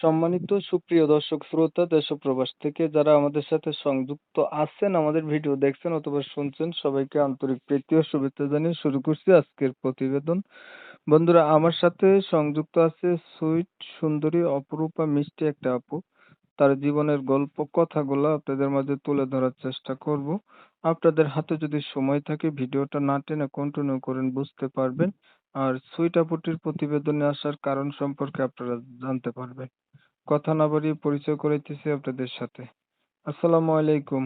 সম্মানিত সুপ্রিয় দর্শক, শ্রোতা দেশ ও প্রবাস থেকে যারা আমাদের সাথে সংযুক্ত আছেন, আমাদের ভিডিও দেখছেন অথবা শুনছেন, সবাইকে আন্তরিক প্রীতি ও শুভেচ্ছা জানিয়ে শুরু করছি আজকের প্রতিবেদন। বন্ধুরা, আমার সাথে সংযুক্ত আছে সুইট সুন্দরী অপরূপা মিষ্টি একটা আপু। তার জীবনের গল্প, কথাগুলো আপনাদের মাঝে তুলে ধরার চেষ্টা করব। আপনাদের হাতে যদি সময় থাকে, ভিডিওটা না টেনে কন্টিনিউ করেন, বুঝতে পারবেন। আর সুইট আপুটির প্রতিবেদনে আসার কারণ সম্পর্কে আপনারা জানতে পারবেন। কথা না বাড়িয়ে পরিচয় করাইতেছি আপনাদের সাথে। আসসালামু আলাইকুম।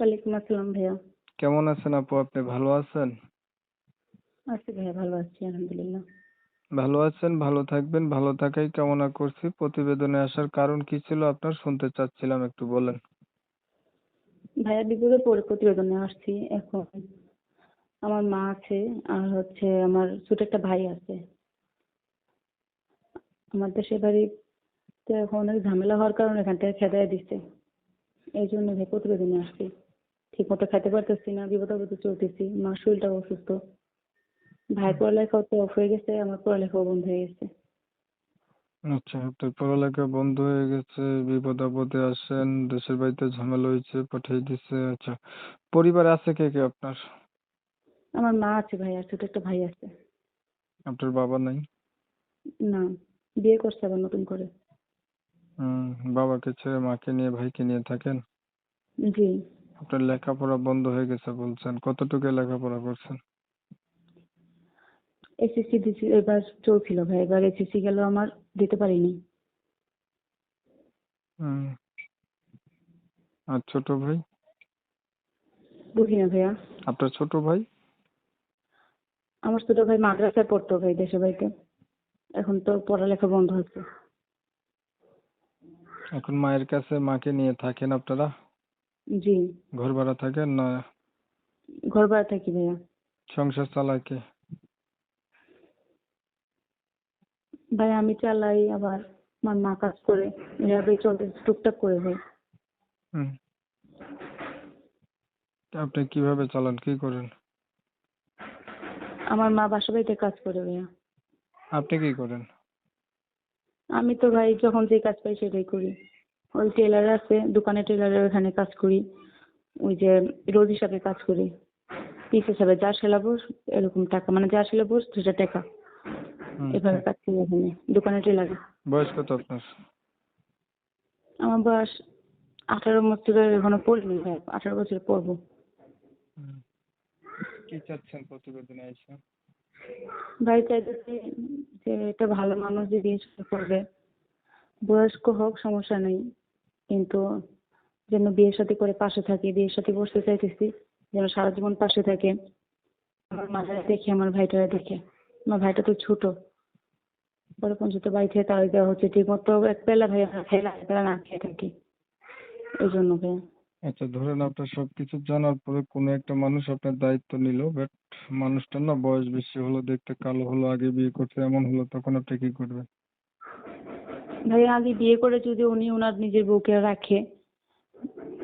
ওয়ালাইকুম আসসালাম ভাইয়া। কেমন আছেন আপু? আপনি ভালো আছেন? আছি ভাইয়া ভালো আছি আলহামদুলিল্লাহ। ভালো আছেন ভালো থাকবেন ভালো থাকাই কামনা করছি। প্রতিবেদনে আসার কারণ কি ছিল আপনার শুনতে চাচ্ছিলাম একটু বলেন। ভাইয়া বিপদে পড়ে প্রতিবেদনে আসছি এখন আমার মা আছে, আর হচ্ছে আমার ছোট একটা ভাই আছে। আমার দেশের বাড়িতে এখন অনেক ঝামেলা হওয়ার কারণে এখান থেকে খেদাই দিচ্ছে এই জন্য ভাই প্রতিবেদনে আসছি। ঠিক মতো খেতে পারতেছি না বিপদ আপদে চলতেছি মার শরীরটা অসুস্থ। ভাই পড়ালেখাও তো অফ হয়ে গেছে, আমার পড়ালেখাও বন্ধ হয়ে গেছে। আচ্ছা আপনার পড়ালেখা বন্ধ হয়ে গেছে বিপদ আপদে আসেন দেশের বাড়িতে ঝামেলা হয়েছে, পাঠিয়ে দিচ্ছে আচ্ছা পরিবারে আছে কে কে আপনার? আমার মা আছে ভাই আর ছোট একটা ভাই আছে। আপনার বাবা নাই? না বিয়ে করছে আবার নতুন করে। হুম বাবাকে ছেড়ে মাকে নিয়ে ভাইকে নিয়ে থাকেন? জি। আপনার লেখাপড়া বন্ধ হয়ে গেছে বলছেন কতটুকু লেখাপড়া করছেন? এসএসসি দিছি এবার চলছিল ভাই এবার এসএসসি গেল আমার দিতে পারিনি। হুম। আর ছোট ভাই? বুঝি না ভাইয়া। আপনার ছোট ভাই? আমার ছোট ভাই মাদ্রাসায় পড়তো ভাই দেশের বাড়িতে। এখন তো পড়ালেখা বন্ধ হচ্ছে। এখন মায়ের কাছে মাকে নিয়ে থাকেন আপনারা? জি। ঘর ভাড়া থাকেন না? ঘর ভাড়া থাকি ভাইয়া। সংসার চালায় কে? ভাই আমি চালাই আবার আমার মা কাজ করে। এভাবেই চলতে টুকটাক করে ভাই। আপনি কীভাবে চালান কি করেন? আমার মা বাসা বাড়িতে কাজ করে ভাইয়া। আপনি কি করেন? আমি তো ভাই যখন যে কাজ পাই সেটাই করি। ওই টেলার আছে দোকানে টেলারের ওখানে কাজ করি। ওই যে রোজ হিসাবে কাজ করি। পিস হিসাবে যা সেলাবো এরকম টাকা মানে যা সেলাবো সেটা টাকা। হুম, এভাবে কাজ করি এখানে দোকানে টেলারে। বয়স কত আপনার? আমার বয়স আঠারো বছরের এখনও পড়িনি ভাই আঠারো বছর পড়ব। কি চাচ্ছেন প্রতিবেদনে এসে? ভাই চাইতেছি যে একটা ভালো মানুষ যদি এসে করবে। বয়স্ক হোক, সমস্যা নেই। কিন্তু যেন বিয়ের শাদী করে পাশে থাকে, বিয়ের সাথে বসতে চাইতেছি, যেন সারা জীবন পাশে থাকে। আমার মাথায় দেখে, আমার ভাইটারা দেখে। আমার ভাইটা তো ছোট। পরে পর্যন্ত বাড়ি থেকে তাড়ি দেওয়া হচ্ছে। ঠিক মতো এক বেলা ভাই খেলা না খেয়ে থাকি। এই জন্য ভাই আচ্ছা ধরেন আপনার সবকিছু জানার পরে কোনো একটা মানুষ আপনার দায়িত্ব নিল বাট মানুষটার না বয়স বেশি হলো, দেখতে কালো হলো, আগে বিয়ে করছে, এমন হলো, তখন আপনি কি করবেন? ভাই আগে বিয়ে করে যদি উনি ওনার নিজের বউকে রাখে,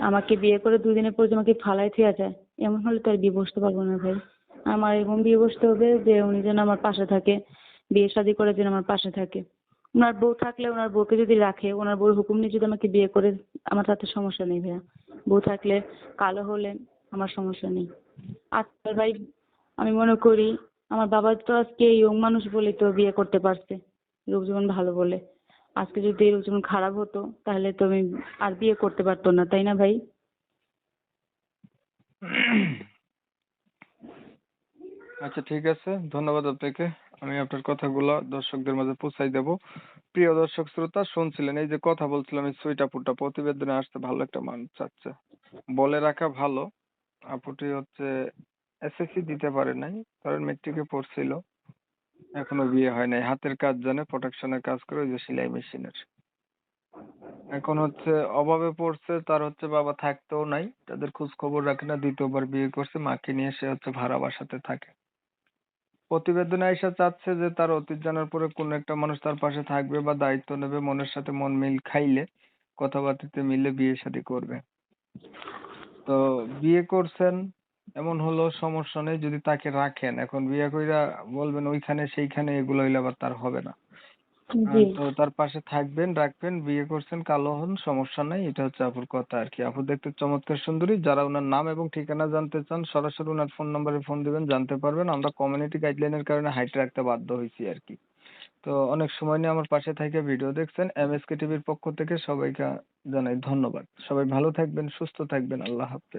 আমাকে বিয়ে করে দুদিনের পর আমাকে ফালাই থেয়া যায়, এমন হলে তো আর বিয়ে বসতে পারব না ভাই। আমার এরকম বিয়ে বসতে হবে যে উনি যেন আমার পাশে থাকে, বিয়ে শাদী করে যেন আমার পাশে থাকে। ওনার বউ থাকলে ওনার বউকে যদি রাখে, ওনার বউর হুকুম নিয়ে যদি আমাকে বিয়ে করে, আমার তাতে সমস্যা নেই ভাইয়া। বউ থাকলে কালো হলে আমার সমস্যা নেই। আর ভাই, আমি মনে করি, আমার বাবা তো আজকে ইয়ং মানুষ বলেই তো বিয়ে করতে পারছে জীবন ভালো বলে। আজকে যদি জীবন খারাপ হতো, তাহলে তো আমি আর বিয়ে করতে পারতো না, তাই না ভাই? আচ্ছা ঠিক আছে। ধন্যবাদ আপনাকে। আমি আপনার কথাগুলো দর্শকদের মাঝে পৌঁছাই দেব। প্রিয় দর্শক, শ্রোতা, শুনছিলেন, এই যে কথা বলছিলাম, এই সুইট আপুটা প্রতিবেদনে আসতে ভালো একটা মানুষ চাচ্ছে। বলে রাখা ভালো, আপুটি হচ্ছে এসএসসি দিতে পারে নাই, কারণ মেট্রিকে পড়ছিল। এখনও বিয়ে হয় নাই, হাতের কাজ জানে প্রোডাকশনের কাজ করে ওই যে সেলাই মেশিনের এখন হচ্ছে অভাবে পড়ছে, তার হচ্ছে বাবা থাকতেও নাই, তাদের খোঁজ খবর রাখে না, দ্বিতীয়বার বিয়ে করছে, মাকে নিয়ে সে হচ্ছে ভাড়া বাসাতে থাকে। প্রতিবেদনে আইসা চাচ্ছে যে তার অতীত জানার পরে কোনো একটা মানুষ তার পাশে থাকবে বা দায়িত্ব নেবে মনের সাথে মন মিল খাইলে, কথাবার্তাতে মিলে বিয়ে শাদী করবে। তো বিয়ে করছেন, এমন হলো, সমস্যা নেই, যদি তাকে রাখেন। এখন বিয়ে কইরা বলবেন ওইখানে সেইখানে, এগুলো হইলে আবার তার হবে না। জি। তো তার পাশে থাকবেন রাখবেন বিয়ে করছেন কালো হন সমস্যা নাই এটা হচ্ছে আপুর কথা আর কি। আপু দেখতে চমৎকার সুন্দরী যারা ওনার নাম এবং ঠিকানা জানতে চান সরাসরি ওনার ফোন নম্বরে ফোন দিবেন জানতে পারবেন। আমরা কমিউনিটি গাইডলাইনের কারণে হাইট রাখতে বাধ্য হয়েছি আর কি। তো অনেক সময় নিয়ে আমার পাশে থেকে ভিডিও দেখছেন এমএসকে টিভির পক্ষ থেকে সবাইকে জানাই ধন্যবাদ। সবাই ভালো থাকবেন সুস্থ থাকবেন আল্লাহ হাফেজ।